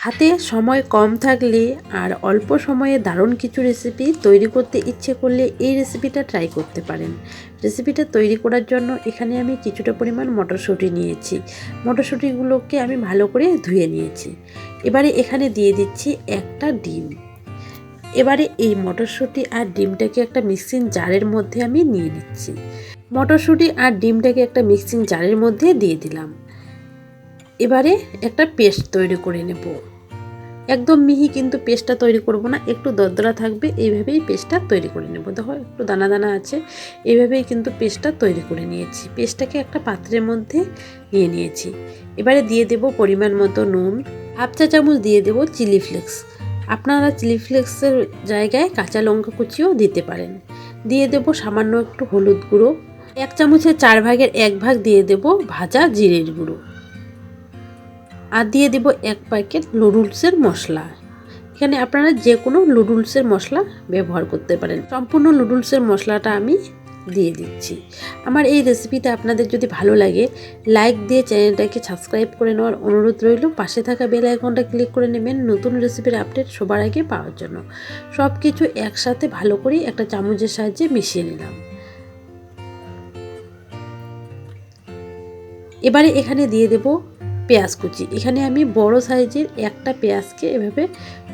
হাতে সময় কম থাকলে আর অল্প সময়ে দারুণ কিছু রেসিপি তৈরি করতে ইচ্ছে করলে এই রেসিপিটা ট্রাই করতে পারেন। রেসিপিটা তৈরি করার জন্য এখানে আমি কিছুটা পরিমাণ মটরশুঁটি নিয়েছি। মটরশুঁটিগুলোকে আমি ভালো করে ধুয়ে নিয়েছি। এবারে এখানে দিয়ে দিচ্ছি একটা ডিম। এবারে এই মটরশুঁটি আর ডিমটাকে একটা মিক্সিং জারের মধ্যে আমি নিয়ে নিচ্ছি। মটরশুঁটি আর ডিমটাকে একটা মিক্সিং জারের মধ্যে দিয়ে দিলাম। এবারে একটা পেস্ট তৈরি করে নেব। একদম মিহি কিন্তু পেস্টটা তৈরি করব না, একটু দরদরা থাকবে, এইভাবেই পেস্টটা তৈরি করে নেব। দেখো, একটু দানা দানা আছে, এইভাবেই কিন্তু পেস্টটা তৈরি করে নিয়েছি। পেস্টটাকে একটা পাত্রের মধ্যে নিয়ে নিয়েছি। এবারে দিয়ে দেব পরিমাণ মতো নুন, হাফ চা চামচ দিয়ে দেব চিলি ফ্লেক্স। আপনারা চিলি ফ্লেক্সের জায়গায় কাঁচা লঙ্কা কুচিও দিতে পারেন। দিয়ে দেব সামান্য একটু হলুদ গুঁড়ো, এক চামচের চার ভাগের এক ভাগ দিয়ে দেব ভাজা জিরের গুঁড়ো। আর দিয়ে দেব এক প্যাকেট নুডলসের মশলা। এখানে আপনারা যে কোনো নুডলসের মশলা ব্যবহার করতে পারেন। সম্পূর্ণ নুডলসের মশলাটা আমি দিয়ে দিচ্ছি। আমার এই রেসিপিটা আপনাদের যদি ভালো লাগে, লাইক দিয়ে চ্যানেলটাকে সাবস্ক্রাইব করে নেওয়ার অনুরোধ রইল। পাশে থাকা বেল আইকনটা ক্লিক করে নেবেন নতুন রেসিপির আপডেট সবার আগে পাওয়ার জন্য। সব কিছু একসাথে ভালো করে একটা চামচের সাহায্যে মিশিয়ে নিলাম। এবারে এখানে দিয়ে দেব পেঁয়াজ কুচি। এখানে আমি বড় সাইজের একটা পেঁয়াজকে এভাবে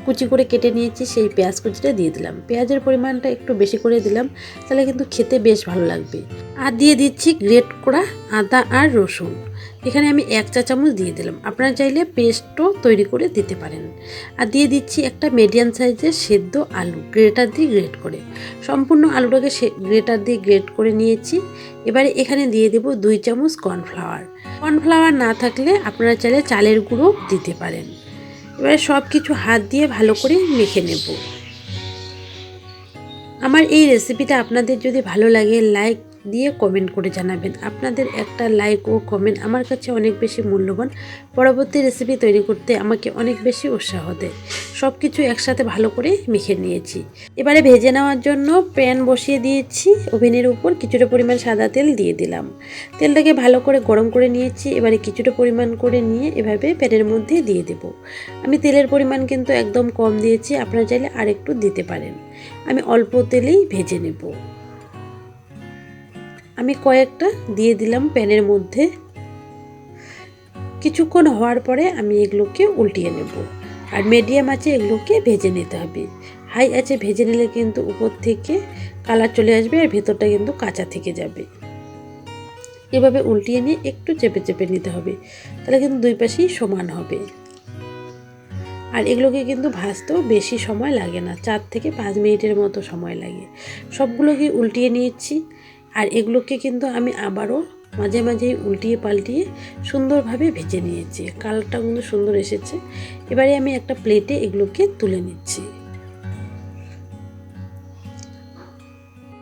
কুচি করে কেটে নিয়েছি, সেই পেঁয়াজ কুচিটা দিয়ে দিলাম। পেঁয়াজের পরিমাণটা একটু বেশি করে দিলাম, তাহলে কিন্তু খেতে বেশ ভালো লাগবে। আর দিয়ে দিচ্ছি গ্রেট করা আদা আর রসুন। এখানে আমি এক চা চামচ দিয়ে দিলাম। আপনারা চাইলে পেস্টও তৈরি করে দিতে পারেন। আর দিয়ে দিচ্ছি একটা মিডিয়াম সাইজের সেদ্ধ আলু, গ্রেটার দিয়ে গ্রেট করে। সম্পূর্ণ আলুটাকে গ্রেটার দিয়ে গ্রেট করে নিয়েছি। এবারে এখানে দিয়ে দেব দুই চামচ কর্নফ্লাওয়ার কর্নফ্লাওয়ার না থাকলে আপনারা চাইলে চালের গুঁড়ো দিতে পারেন। এবারে সব কিছু হাত দিয়ে ভালো করে মেখে নেব। আমার এই রেসিপিটা আপনাদের যদি ভালো লাগে লাইক দিয়ে কমেন্ট করে জানাবেন। আপনাদের একটা লাইক ও কমেন্ট আমার কাছে অনেক বেশি মূল্যবান। পরবর্তী রেসিপি তৈরি করতে আমাকে অনেক বেশি উৎসাহ দেয়। সব কিছু একসাথে ভালো করে মেখে নিয়েছি। এবারে ভেজে নেওয়ার জন্য প্যান বসিয়ে দিয়েছি। ওভেনের উপর কিছুটা পরিমাণ সাদা তেল দিয়ে দিলাম। তেলটাকে ভালো করে গরম করে নিয়েছি। এবারে কিছুটা পরিমাণ করে নিয়ে এভাবে প্যানের মধ্যে দিয়ে দেব। আমি তেলের পরিমাণ কিন্তু একদম কম দিয়েছি। আপনারা চাইলে আরেকটু দিতে পারেন। আমি অল্প তেলেই ভেজে নেব। আমি কয়েকটা দিয়ে দিলাম প্যানের মধ্যে। কিছুক্ষণ হওয়ার পরে আমি এগুলোকে উল্টিয়ে নেব। আর মিডিয়াম আছে এগুলোকে ভেজে নিতে হবে। হাই আছে ভেজে নিলে কিন্তু উপর থেকে কালার চলে আসবে আর ভেতরটা কিন্তু কাঁচা থেকে যাবে। এভাবে উল্টিয়ে নিয়ে একটু চেপে চেপে নিতে হবে। তাহলে কিন্তু দুই পাশেই সমান হবে। আর এগুলোকে কিন্তু ভাজতেও বেশি সময় লাগে না। চার থেকে পাঁচ মিনিটের মতো সময় লাগে। সবগুলোকে উল্টিয়ে নিয়েছি। আর এগুলোকে কিন্তু আমি আবারও মাঝে মাঝে উল্টিয়ে পাল্টিয়ে সুন্দরভাবে ভেজে নিয়েছি। কালারটা কিন্তু সুন্দর এসেছে। এবারে আমি একটা প্লেটে এগুলোকে তুলে নিচ্ছি।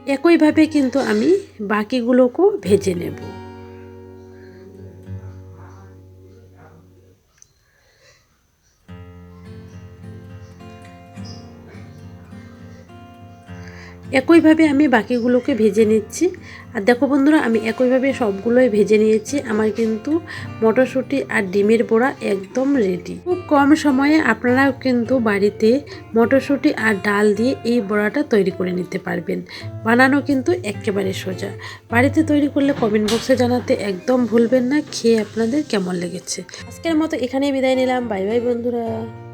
একইভাবে কিন্তু আমি বাকিগুলোকেও ভেজে নেব। একইভাবে আমি বাকিগুলোকে ভেজে নিচ্ছি। আর দেখো বন্ধুরা, আমি একইভাবে সবগুলোই ভেজে নিয়েছি। আমার কিন্তু মটরশুঁটি আর ডিমের বড়া একদম রেডি খুব কম সময়ে আপনারাও কিন্তু বাড়িতে মটরশুঁটি আর ডাল দিয়ে এই বড়াটা তৈরি করে নিতে পারবেন। বানানো কিন্তু একেবারে সোজা। বাড়িতে তৈরি করলে কমেন্ট বক্সে জানাতে একদম ভুলবেন না। খেয়ে আপনাদের কেমন লেগেছে? আজকের মতো এখানেই বিদায় নিলাম। বাই বাই বন্ধুরা।